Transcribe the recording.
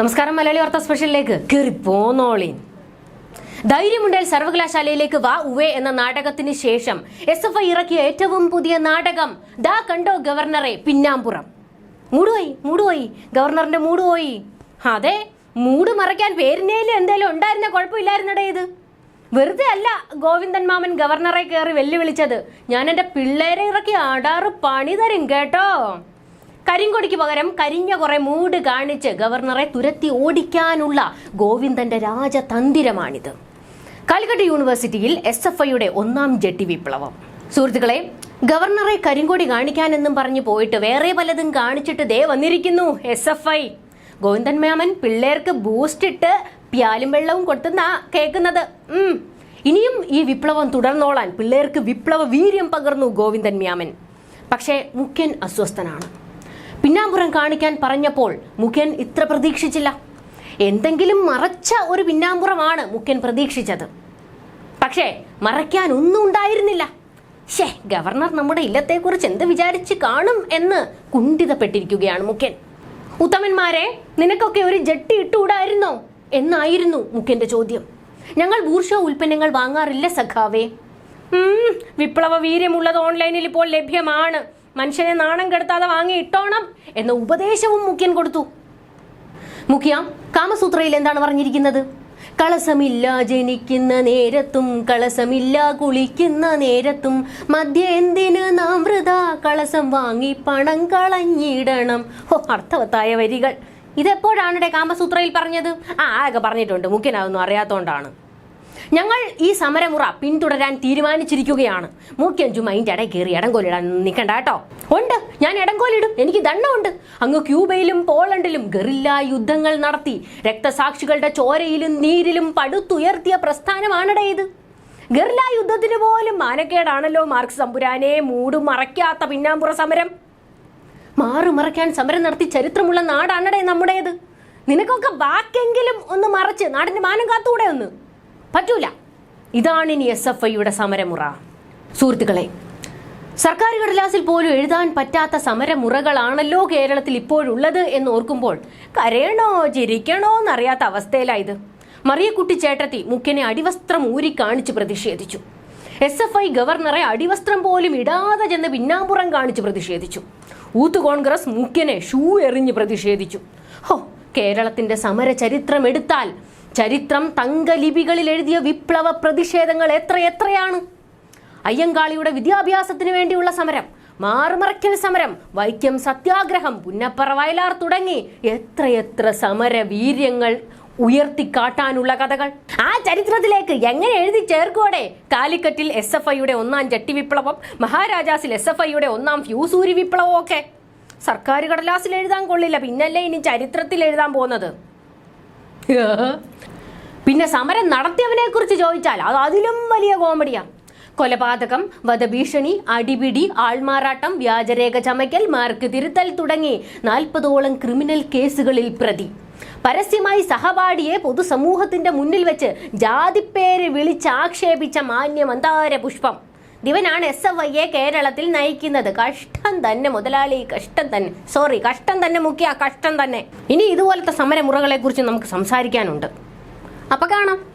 നമസ്കാരം മലയാളി വാർത്ത സ്പെഷ്യലിലേക്ക്. കയറി പോന്നോളീൻ ധൈര്യമുണ്ടേൽ സർവകലാശാലയിലേക്ക് വാ ഉവേ എന്ന നാടകത്തിന് ശേഷം എസ് എഫ് ഐ ഇറക്കിയ ഏറ്റവും പുതിയ നാടകം ദാ കണ്ടോ ഗവർണറെ പിന്നാമ്പുറം. മൂടുപോയി മൂടുപോയി. ഗവർണറിന്റെ മൂടുപോയി. അതെ മൂട് മറയ്ക്കാൻ പേരിനേലും എന്തേലും ഉണ്ടായിരുന്ന കുഴപ്പമില്ലായിരുന്നടേ ഇത്. വെറുതെ അല്ല ഗോവിന്ദൻ മാമൻ ഗവർണറെ കയറി വെല്ലുവിളിച്ചത്. ഞാൻ എന്റെ പിള്ളേരെ ഇറക്കി അടാറ് പണി തരും കേട്ടോ. കരിങ്കൊടിക്ക് പകരം കരിഞ്ഞ കുറെ മൂട് കാണിച്ച് ഗവർണറെ തുരത്തി ഓടിക്കാനുള്ള ഗോവിന്ദന്റെ രാജതന്ത്രമാണിത്. കാലിക്കറ്റ് യൂണിവേഴ്സിറ്റിയിൽ എസ് എഫ് ഐയുടെ ഒന്നാം ജെട്ടി വിപ്ലവം. സുഹൃത്തുക്കളെ ഗവർണറെ കരിങ്കൊടി കാണിക്കാനെന്നും പറഞ്ഞു പോയിട്ട് വേറെ പലതും കാണിച്ചിട്ട് ദേ വന്നിരിക്കുന്നു എസ് എഫ് ഐ. ഗോവിന്ദൻ മാമൻ പിള്ളേർക്ക് ബൂസ്റ്റ് ഇട്ട് പ്യാലും വെള്ളവും കൊടുത്തുന്നാ കേൾക്കുന്നത്. ഇനിയും ഈ വിപ്ലവം തുടർന്നോളാൻ പിള്ളേർക്ക് വിപ്ലവ വീര്യം പകർന്നു ഗോവിന്ദൻ മ്യാമൻ പക്ഷേ മുഖ്യൻ അസ്വസ്ഥനാണ്. പിന്നാമ്പുറം കാണിക്കാൻ പറഞ്ഞപ്പോൾ മുഖ്യൻ ഇത്ര പ്രതീക്ഷിച്ചില്ല. എന്തെങ്കിലും മറച്ച ഒരു പിന്നാമ്പുറമാണ് മുഖ്യൻ പ്രതീക്ഷിച്ചത്. പക്ഷേ മറയ്ക്കാൻ ഒന്നും ഉണ്ടായിരുന്നില്ല. ഷേ ഗവർണർ നമ്മുടെ ഇല്ലത്തെക്കുറിച്ച് എന്ത് വിചാരിച്ച് കാണും എന്ന് കുണ്ഠിതപ്പെട്ടിരിക്കുകയാണ് മുഖ്യൻ. ഉത്തമന്മാരെ നിനക്കൊക്കെ ഒരു ജട്ടി ഇട്ടുകൂടായിരുന്നോ? എന്നായിരുന്നു മുഖ്യന്റെ ചോദ്യം. ഞങ്ങൾ ബൂർഷ ഉൽപ്പന്നങ്ങൾ വാങ്ങാറില്ല സഖാവേ. വിപ്ലവ വീര്യമുള്ളത് ഓൺലൈനിൽ ഇപ്പോൾ ലഭ്യമാണ്. മനുഷ്യനെ നാണം കെടുത്താതെ വാങ്ങി ഇട്ടോണം എന്ന ഉപദേശവും മുഖ്യൻ കൊടുത്തു. മുഖ്യ കാമസൂത്രയിൽ എന്താണ് പറഞ്ഞിരിക്കുന്നത്? കളസമില്ല ജനിക്കുന്ന നേരത്തും കളസമില്ല കുളിക്കുന്ന നേരത്തും മധ്യ എന്തിന് നാം വൃത കളസം വാങ്ങി പണം കളഞ്ഞിടണം. ഓ അർത്ഥവത്തായ വരികൾ. ഇതെപ്പോഴാണ് കാമസൂത്രയിൽ പറഞ്ഞത്? ആ ആകെ പറഞ്ഞിട്ടുണ്ട്. മുഖ്യനതൊന്നും അറിയാത്തോണ്ടാണ്. ഞങ്ങൾ ഈ സമരമുറ പിന്തുടരാൻ തീരുമാനിച്ചിരിക്കുകയാണ്. മൂക്കിയഞ്ചു മൈൻഡ് ഇടയിൽ കയറി ഇടംകോലിടാൻ നിൽക്കണ്ട കേട്ടോ. ഉണ്ട് ഞാൻ ഇടംകോലിടും എനിക്ക് ദണ്ണമുണ്ട് അങ്ങ് ക്യൂബയിലും പോളണ്ടിലും ഗറില്ല യുദ്ധങ്ങൾ നടത്തി രക്തസാക്ഷികളുടെ ചോരയിലും നീരിലും പടുത്തുയർത്തിയ പ്രസ്ഥാനമാണടേ ഇത്. ഗറില്ല യുദ്ധത്തിന് പോലും മാനക്കേടാണല്ലോ മാർക്സ് തമ്പുരാനെ മൂടും മറയ്ക്കാത്ത പിന്നാമ്പുറ സമരം. മാറുമറയ്ക്കാൻ സമരം നടത്തി ചരിത്രമുള്ള നാടാണടേ നമ്മുടേത്. നിനക്കൊക്കെ ബാക്കെങ്കിലും ഒന്ന് മറച്ച് നാടിന്റെ മാനം കാത്തുകൂടെ ഒന്ന്. പറ്റൂല. ഇതാണ് ഇനി എസ് എഫ് ഐയുടെ സമരമുറ. സുഹൃത്തുക്കളെ സർക്കാർ കടലാസിൽ പോലും എഴുതാൻ പറ്റാത്ത സമരമുറകളാണല്ലോ കേരളത്തിൽ ഇപ്പോഴുള്ളത് എന്ന് ഓർക്കുമ്പോൾ കരയണോ ചിരിക്കണോ എന്നറിയാത്ത അവസ്ഥയിലായത്. മറിയക്കുട്ടി ചേട്ടത്തി മുഖ്യനെ അടിവസ്ത്രം ഊരി കാണിച്ച് പ്രതിഷേധിച്ചു. എസ് എഫ് ഐ ഗവർണറെ അടിവസ്ത്രം പോലും ഇടാതെ ചെന്ന് പിന്നാമ്പുറം കാണിച്ച് പ്രതിഷേധിച്ചു. ഊത്ത് കോൺഗ്രസ് മുഖ്യനെ ഷൂ എറിഞ്ഞ് പ്രതിഷേധിച്ചു. ഹോ കേരളത്തിന്റെ സമര ചരിത്രം എടുത്താൽ ചരിത്രം തങ്കലിപികളിൽ എഴുതിയ വിപ്ലവ പ്രതിഷേധങ്ങൾ എത്രയെത്രയാണ് അയ്യങ്കാളിയുടെ വിദ്യാഭ്യാസത്തിന് വേണ്ടിയുള്ള സമരം മാറുമറയ്ക്കൽ സമരം വൈക്കം സത്യാഗ്രഹം പുന്നപ്പറ വയലാർ തുടങ്ങി എത്രയെത്ര സമര വീര്യങ്ങൾ ഉയർത്തിക്കാട്ടാനുള്ള കഥകൾ. ആ ചരിത്രത്തിലേക്ക് എങ്ങനെ എഴുതി ചേർക്കോടെ കാലിക്കറ്റിൽ എസ് എഫ് ഐയുടെ ഒന്നാം ജട്ടി വിപ്ലവം മഹാരാജാസിൽ എസ് എഫ് ഐയുടെ ഒന്നാം ഫ്യൂസൂരി വിപ്ലവം ഒക്കെ സർക്കാർ കടലാസിൽ എഴുതാൻ കൊള്ളില്ല പിന്നല്ലേ ഇനി ചരിത്രത്തിൽ എഴുതാൻ പോകുന്നത്? പിന്നെ സമരം നടത്തിയവനെ കുറിച്ച് ചോദിച്ചാൽ അത് അതിലും വലിയ കോമഡിയാ. കൊലപാതകം വധഭീഷണി അടിപിടി ആൾമാറാട്ടം വ്യാജരേഖ ചമയ്ക്കൽ മാർക്ക് തിരുത്തൽ തുടങ്ങി നാൽപ്പതോളം ക്രിമിനൽ കേസുകളിൽ പ്രതി. പരസ്യമായി സഹപാഠിയെ പൊതുസമൂഹത്തിന്റെ മുന്നിൽ വെച്ച് ജാതിപ്പേര് വിളിച്ചാക്ഷേപിച്ച മാന്യം അന്താര പുഷ്പം ദിവനാണ് എസ് എഫ് ഐയെ കേരളത്തിൽ നയിക്കുന്നത്. കഷ്ടം തന്നെ മുതലാളി കഷ്ടം തന്നെ. സോറി കഷ്ടം തന്നെ മുഖ്യ കഷ്ടം തന്നെ. ഇനി ഇതുപോലത്തെ സമരമുറകളെ കുറിച്ച് നമുക്ക് സംസാരിക്കാനുണ്ട്. അപ്പൊ കാണാം.